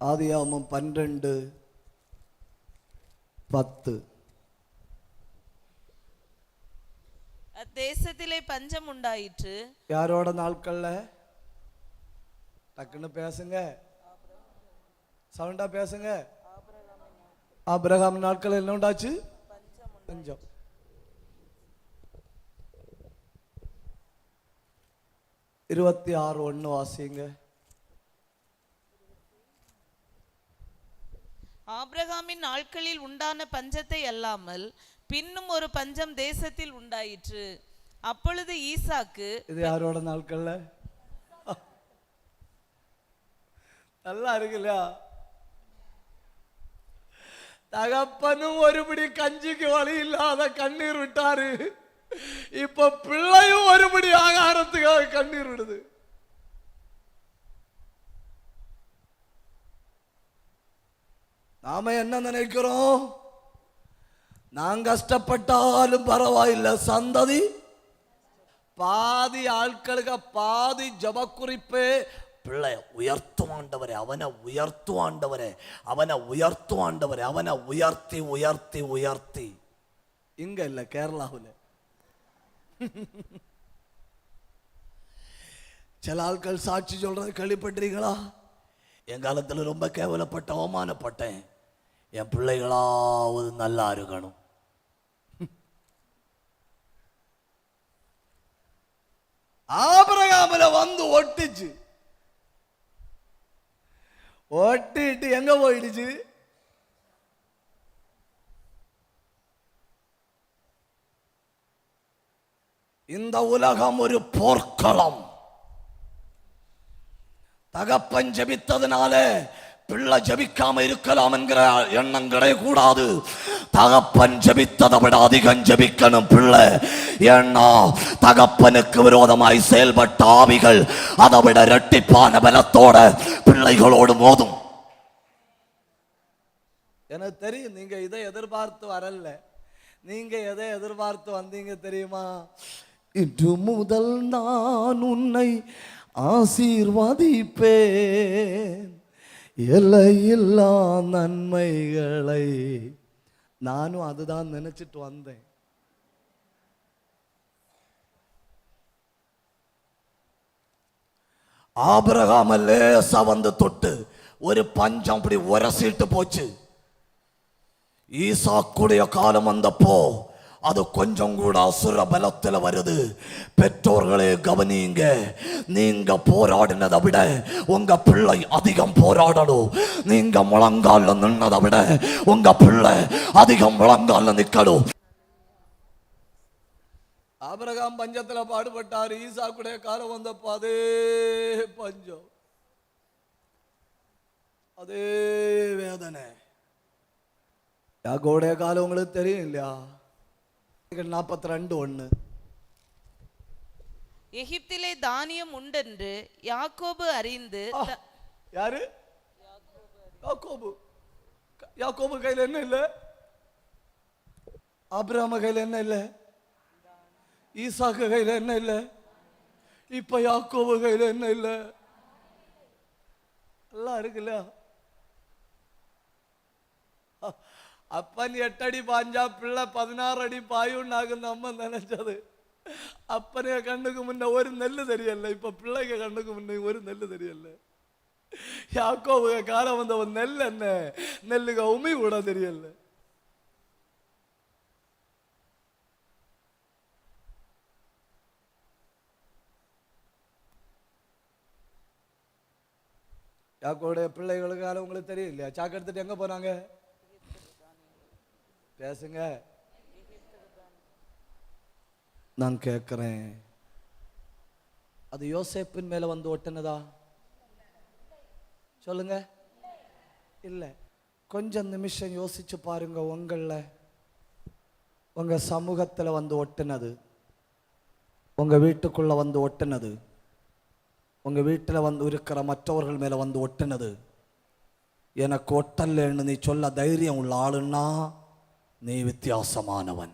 ஆதியாமம் பன்னிரெண்டு பத்து. அத்தேசத்திலே பஞ்சம் உண்டாயிற்று. யாரோட நாட்கள்ல? டக்குன்னு பேசுங்க. சவுண்டா பேசுங்க. ஆபிரகாம் நாட்கள் என்ன உண்டாச்சு? பஞ்சம். இருபத்தி ஆறு ஒன்று வாசிங்க. ஆப்ரஹாமின் நாட்களில் உண்டான பஞ்சத்தை அல்லாமல் பின்னும் ஒரு பஞ்சம் தேசத்தில் உண்டாயிற்று. அப்பொழுது ஈசாக்கு இது யாரோட நாட்கள்ல? நல்லா இருக்குல்ல? தகப்பனும் ஒருபடி கஞ்சிக்கு வழி இல்லாத கண்ணீர் விட்டாரு. இப்ப பிள்ளையும் ஒரு நாம என்ன நினைக்கிறோம்? நான் கஷ்டப்பட்டாலும் பரவாயில்லை. சந்ததி பாதி ஆட்களுக்கு பாதி ஜபக்குறிப்பு. பிள்ளை உயர்த்துவாண்டவரே அவனை உயர்த்துவாண்டவரே அவனை உயர்த்துவாண்டவரே அவனை உயர்த்தி உயர்த்தி உயர்த்தி. இங்க இல்லை கேரளாவில். சில ஆட்கள் சாட்சி சொல்றது கேள்விப்பட்டிருக்கீங்களா என் காலத்தில் ரொம்ப கேவலப்பட்ட அவமானப்பட்டேன். என் பிள்ளைகளாவது நல்லா இருக்கணும். ஆபரகாமில வந்து ஒட்டுச்சு. ஒட்டிட்டு எங்க போயிடுச்சு? இந்த உலகம் ஒரு போர்க்களம். தகப்பன் ஜெபித்ததுனால பிள்ளை ஜபிக்காம இருக்கலாம் என்கிற எண்ணம் கிடையக்கூடாது. தகப்பன் ஜபித்ததை விட அதிகம் ஜபிக்கணும் பிள்ளை. ஏன்னா தகப்பனுக்கு விரோதமாய் செயல்பட்ட ஆவிகள் அதை விட இரட்டிப்பான பலத்தோட பிள்ளைகளோடு மோதும். எனக்கு தெரியும் நீங்க இதை எதிர்பார்த்து வரல. நீங்க எதை எதிர்பார்த்து வந்தீங்க தெரியுமா? இன்று முதல் நான் உன்னை ஆசீர்வாதிப்பேன். எல்லையில்லா நன்மைகளை. நானும் அதுதான் நினைச்சிட்டு வந்தேன். ஆபரகாம லேசா வந்து தொட்டு ஒரு பஞ்சம் அப்படி உரசிட்டு போச்சு. ஈசாக்குடைய காலம் வந்தப்போ அது கொஞ்சம் கூட அசுர பலத்தில் வருது. பெற்றோர்களே கவனிங்க. நீங்க போராடினதை விட உங்க பிள்ளை அதிகம் போராடணும். நீங்க முழங்கால நின்னதை விட உங்க பிள்ளை அதிகம் முழங்கால நிக்கணும். ஆபரகாம் பஞ்சத்தில் பாடுபட்டார். ஈசா கூட காலம் வந்தப்போ அதே பஞ்சம். அதே வேதனை. யாக்கோடைய காலம் உங்களுக்கு தெரியும் இல்லையா? நாற்பத்தி ரெண்டு ஒன்று எகிப்திலே தானியம் உண்டென்று யாக்கோபு அறிந்து யாரு? யாக்கோபு. யாக்கோபு கையில் என்ன இல்லை? ஆபிரகாம கையில் என்ன இல்லை? ஈசாக்கு கையில் என்ன இல்லை? இப்ப யாக்கோபு கையில் என்ன இல்லை? எல்லாம் இருக்குல்ல? அப்பன் எட்டடி பாஞ்சா பிள்ளை பதினாறு அடி பாயுண்டாகுன்னு அம்மா நினைச்சது. அப்பனைய கண்ணுக்கு முன்ன ஒரு நெல்லு தெரியல. இப்ப பிள்ளைக்கு கண்ணுக்கு முன்ன ஒரு நெல்லு தெரியல. யாக்கோவுக காலம் வந்தவன் நெல் என்ன? நெல்லுக உமி கூட தெரியல. யாக்கோடைய பிள்ளைகளுக்கு காலம் உங்களுக்கு தெரியும் இல்லையா சாக்கு எடுத்துட்டு எங்க போனாங்க? பேசுங்க. நான் கேட்குறேன் அது யோசேப்பின் மேலே வந்து ஒட்டுனதா? சொல்லுங்க. இல்லை. கொஞ்சம் நிமிஷம் யோசிச்சு பாருங்க உங்களில். உங்கள் சமூகத்தில் வந்து ஒட்டுனது. உங்கள் வீட்டுக்குள்ளே வந்து ஒட்டுனது. உங்கள் வீட்டில் வந்து இருக்கிற மற்றவர்கள் மேலே வந்து ஒட்டுனது. எனக்கு ஒட்டல்லைன்னு நீ சொல்ல தைரியம் உள்ள ஆளுன்னா நீ வித்தியாசமானவன்